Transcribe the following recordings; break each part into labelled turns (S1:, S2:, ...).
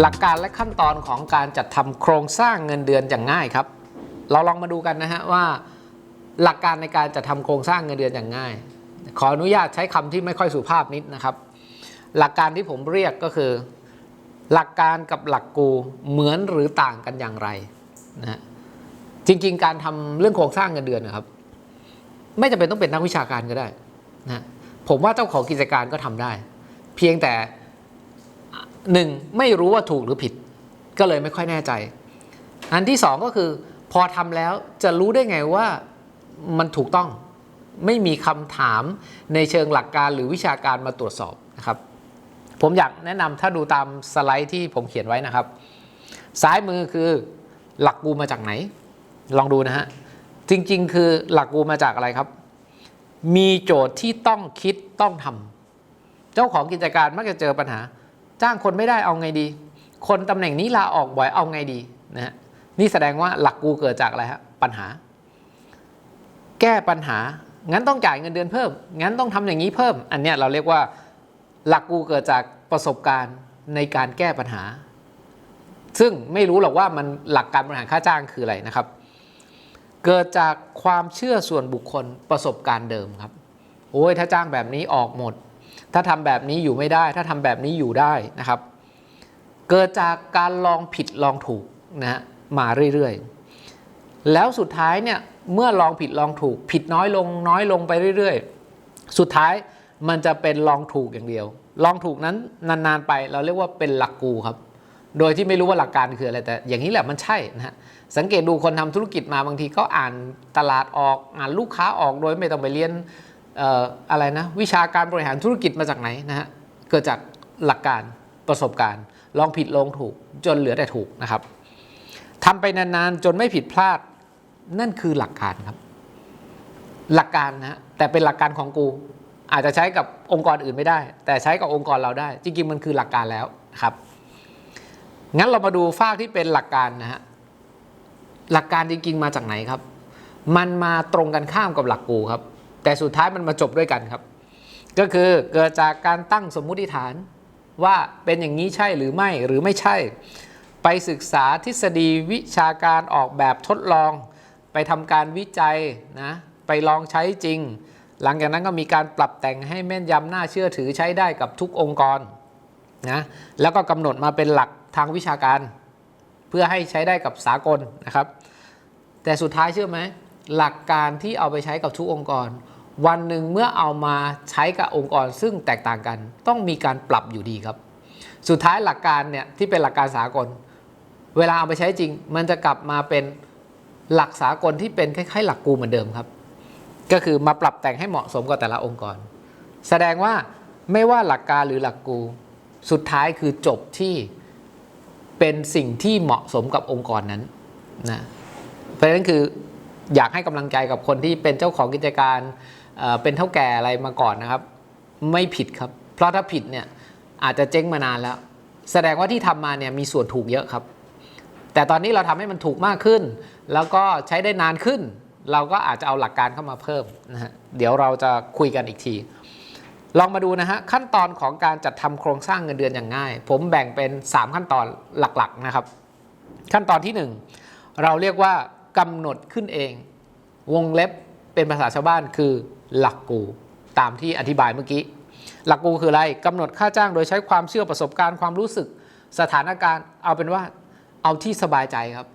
S1: หลักการและขั้นตอนของการจัดทำโครงสร้างเงินเดือนอย่างง่ายครับ เราลองมาดูกันนะฮะว่า หลักการในการจัดทำโครงสร้างเงินเดือนอย่างง่าย ขออนุญาตใช้คำที่ไม่ค่อยสุภาพนิดนะครับ หลักการที่ผมเรียกก็คือ หลักการกับหลักกูเหมือนหรือต่างกันอย่างไรนะฮะจริง ๆ การทำเรื่องโครงสร้างเงินเดือนนะครับ ไม่จำเป็นต้องเป็นนักวิชาการก็ได้นะผมว่าเจ้าของกิจการก็ทำได้ เพียงแต่ หนึ่งไม่รู้ว่าถูกหรือผิด ก็เลยไม่ค่อยแน่ใจ อันที่สองก็คือ พอทำแล้วจะรู้ได้ไงว่ามันถูกต้องไม่มีคำถามในเชิงหลักการหรือวิชาการมาตรวจสอบนะครับ ผมอยากแนะนำถ้าดูตามสไลด์ที่ผมเขียนไว้นะครับ ซ้ายมือคือหลักกูมาจากไหน ลองดูนะฮะ จริงๆ คือหลักกูมาจากอะไรครับ มีโจทย์ที่ต้องคิดต้องทำเจ้าของกิจการมักจะเจอปัญหา จ้างคนไม่ได้เอาไงดี คนตำแหน่งนี้ลาออกบ่อยเอาไงดีนะฮะนี่แสดงว่าหลักกูเกิดจากอะไรฮะปัญหา แก้ปัญหา งั้นต้องจ่ายเงินเดือนเพิ่ม งั้นต้องทำอย่างนี้เพิ่ม อันเนี้ยเราเรียกว่าหลักกูเกิดจากประสบการณ์ในการแก้ปัญหา ซึ่งไม่รู้หรอกว่ามันหลักการบริหารค่าจ้างคืออะไรนะครับ เกิดจากความเชื่อส่วนบุคคลประสบการณ์เดิมครับ โอ้ยถ้าจ้างแบบนี้ออกหมด ถ้าทำแบบนี้อยู่ไม่ได้ ถ้าทำแบบนี้อยู่ได้นะครับ เกิดจากการลองผิดลองถูกนะฮะมาเรื่อยๆ แล้วสุดท้ายเนี่ยเมื่อลองผิดลองถูก ผิดน้อยลงน้อยลงไปเรื่อยๆ สุดท้ายมันจะเป็นลองถูกอย่างเดียว ลองถูกนั้นนานๆไปเราเรียกว่าเป็นหลักกูครับ โดยที่ไม่รู้ว่าหลักการคืออะไรแต่อย่างนี้แหละมันใช่นะฮะสังเกตดูคนทำธุรกิจมาบางทีก็อ่านตลาดออกอ่านลูกค้าออกโดยไม่ต้องไปเรียน อะไรนะวิชาการบริหารธุรกิจมาจากไหนนะฮะเกิดจากหลักการประสบการณ์ ลองผิดลองถูกจนเหลือแต่ถูกนะครับทำไปนานๆจนไม่ผิดพลาดนั่นคือหลักการครับ หลักการนะฮะแต่เป็นหลักการของกู อาจจะใช้กับองค์กรอื่นไม่ได้ แต่ใช้กับองค์กรเราได้ จริงๆมันคือหลักการแล้วนะครับ งั้นเรามาดูฝากที่เป็นหลักการนะฮะหลักการจริงๆมาจากไหนครับ มันมาตรงกันข้ามกับหลักกูครับ แต่สุดท้ายมันมาจบด้วยกันครับ ก็คือเกิดจากการตั้งสมมุติฐานว่าเป็นอย่างนี้ใช่หรือไม่หรือไม่ใช่ ไปศึกษาทฤษฎีวิชาการออกแบบทดลอง ไปทำการวิจัยนะไปลองใช้จริง หลังจากนั้นก็มีการปรับแต่งให้แม่นยำน่าเชื่อถือใช้ได้กับทุกองค์กรนะแล้วก็กำหนดมาเป็นหลักทางวิชาการ เพื่อให้ใช้ได้กับสากลนะครับ แต่สุดท้ายเชื่อไหม หลักการที่เอาไปใช้กับทุกองค์กร วันหนึ่งเมื่อเอามาใช้กับองค์กรซึ่งแตกต่างกัน ต้องมีการปรับอยู่ดีครับ สุดท้ายหลักการเนี่ยที่เป็นหลักการสากล เวลาเอาไปใช้จริง มันจะกลับมาเป็นหลักสากลที่เป็นคล้ายๆ หลักกูเหมือนเดิมครับ ก็คือมาปรับแต่งให้เหมาะสมกับแต่ละองค์กร แสดงว่าไม่ว่าหลักการหรือหลักกู สุดท้ายคือจบที่เป็นสิ่งที่เหมาะสมกับองค์กรนั้นนะเพราะฉะนั้นคือ อยากให้กำลังใจกับคนที่เป็นเจ้าของกิจการเเป็นเท่าแก่อะไรมาก่อนนะครับ ไม่ผิดครับ เพราะถ้าผิดเนี่ยอาจจะเจ๊งมานานแล้ว แสดงว่าที่ทำมาเนี่ยมีส่วนถูกเยอะครับ แต่ตอนนี้เราทำให้มันถูกมากขึ้น แล้วก็ใช้ได้นานขึ้น เราก็อาจจะเอาหลักการเข้ามาเพิ่มนะฮะเดี๋ยวเราจะคุยกันอีกที ลองมาดูนะฮะขั้นตอนของการจัดทำโครงสร้างเงินเดือนอย่างง่าย ผมแบ่งเป็น 3 ขั้นตอนหลักๆนะครับ ขั้นตอนที่ 1 เราเรียกว่า กำหนดขึ้นเอง วงเล็บเป็นภาษาชาวบ้านคือหลักกู ตามที่อธิบายเมื่อกี้ หลักกูคืออะไรกำหนดค่าจ้างโดยใช้ความเชื่อประสบการณ์ความรู้สึกสถานการณ์เอาเป็นว่าเอาที่สบายใจครับ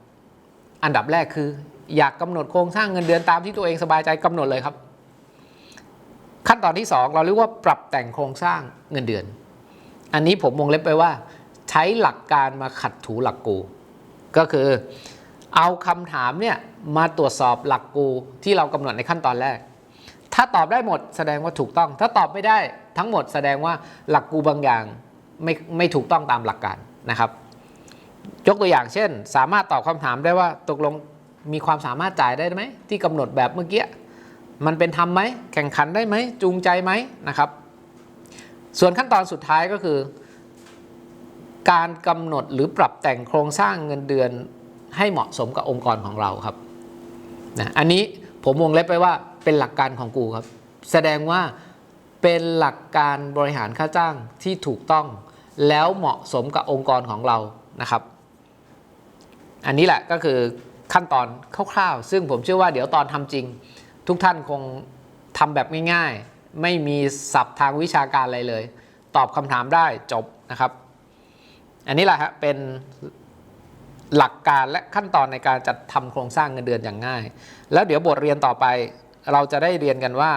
S1: อันดับแรกคือ อยากกำหนดโครงสร้างเงินเดือนตามที่ตัวเองสบายใจกำหนดเลยครับ ขั้นตอนที่ 2 เราเรียกว่าปรับแต่งโครงสร้างเงินเดือน อันนี้ผมวงเล็บไปว่า ใช้หลักการมาขัดถูหลักกู ก็คือ เอาคำถามเนี่ยมาตรวจสอบหลักกูที่เรากำหนดในขั้นตอนแรก ถ้าตอบได้หมดแสดงว่าถูกต้อง ถ้าตอบไม่ได้ทั้งหมดแสดงว่าหลักกูบางอย่างไม่ไม่ถูกต้องตามหลักการนะครับ ยกตัวอย่างเช่น สามารถตอบคำถามได้ว่าตกลงมีความสามารถจ่ายได้ไหมที่กำหนดแบบเมื่อกี้มันเป็นธรรมไหมแข่งขันได้ไหมจูงใจไหมนะครับ ส่วนขั้นตอนสุดท้ายก็คือ การกำหนดหรือปรับแต่งโครงสร้างเงินเดือน ให้เหมาะสมกับองค์กรของเราครับนะอันนี้ผมวงเล็บไปว่าเป็นหลักการของกูครับ แสดงว่าเป็นหลักการบริหารค่าจ้างที่ถูกต้อง แล้วเหมาะสมกับองค์กรของเรานะครับ อันนี้แหละก็คือขั้นตอนคร่าวๆ ซึ่งผมเชื่อว่าเดี๋ยวตอนทำจริง ทุกท่านคงทำแบบง่ายๆ ไม่มีศัพท์ทางวิชาการอะไรเลย ตอบคำถามได้จบนะครับ อันนี้แหละฮะเป็น หลักการและขั้นตอนในการจัดทำโครงสร้างเงินเดือนอย่างง่าย แล้วเดี๋ยวบทเรียนต่อไป เราจะได้เรียนกันว่า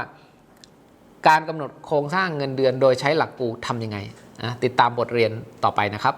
S1: การกำหนดโครงสร้างเงินเดือน โดยใช้หลักปูทำยังไงติดตามบทเรียนต่อไปนะครับ